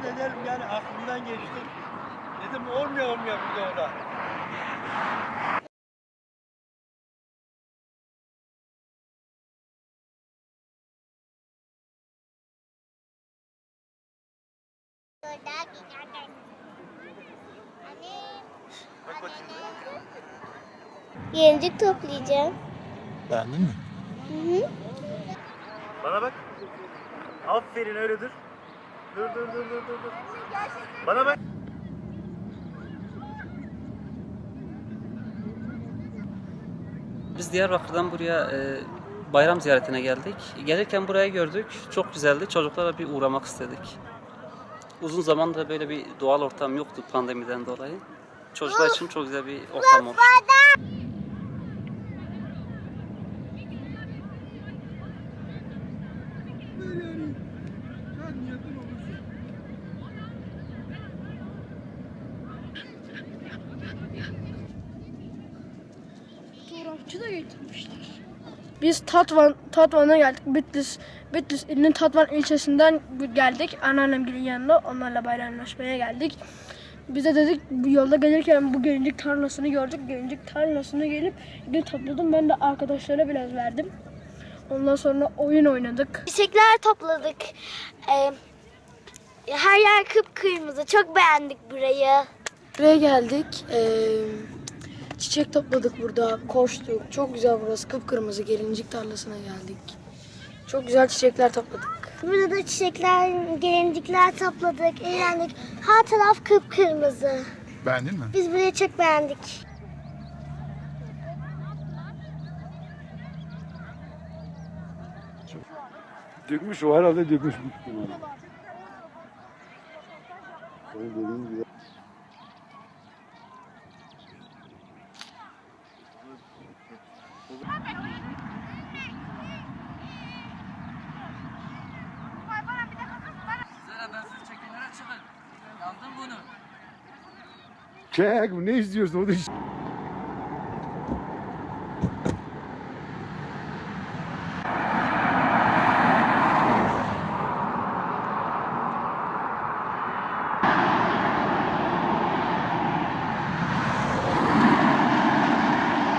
sohbet edelim yani aklımdan geçti. Dedim olmuyor olmuyor bir de orada. Yencik toplayacağım. Beğendin mi? Hı hı. Bana bak. Aferin öyle dur. Dur dur dur dur dur. dur. Bana bak. Biz Diyarbakır'dan buraya e, bayram ziyaretine geldik. Gelirken burayı gördük. Çok güzeldi. Çocuklara bir uğramak istedik. Uzun zamandır böyle bir doğal ortam yoktu pandemiden dolayı. Çocuklar için çok güzel bir ortam olmuş. Fotoğrafçı da getirmişler. Biz Tatvan, Tatvan'a geldik. Bitlis, Bitlis ilinin Tatvan ilçesinden geldik. Anneannemgilin yanına onlarla bayramlaşmaya geldik. Biz de dedik bu yolda gelirken bu gelincik tarlasını gördük. Gelincik tarlasını gelip gidip topladım. Ben de arkadaşlara biraz verdim. Ondan sonra oyun oynadık. Çiçekler topladık. Ee, her yer kıpkırmızı. Çok beğendik burayı. Buraya geldik. Çiçek topladık burada. Koştuk. Çok güzel burası. Kıpkırmızı gelincik tarlasına geldik. Çok güzel çiçekler topladık. Burada da çiçekler, gelincikler topladık, eğlendik. Her taraf kıpkırmızı. Beğendin mi? Biz burayı çok beğendik. Dökmüş o herhalde dökmüş Aldım bunu. Çek ne izliyorsun onu?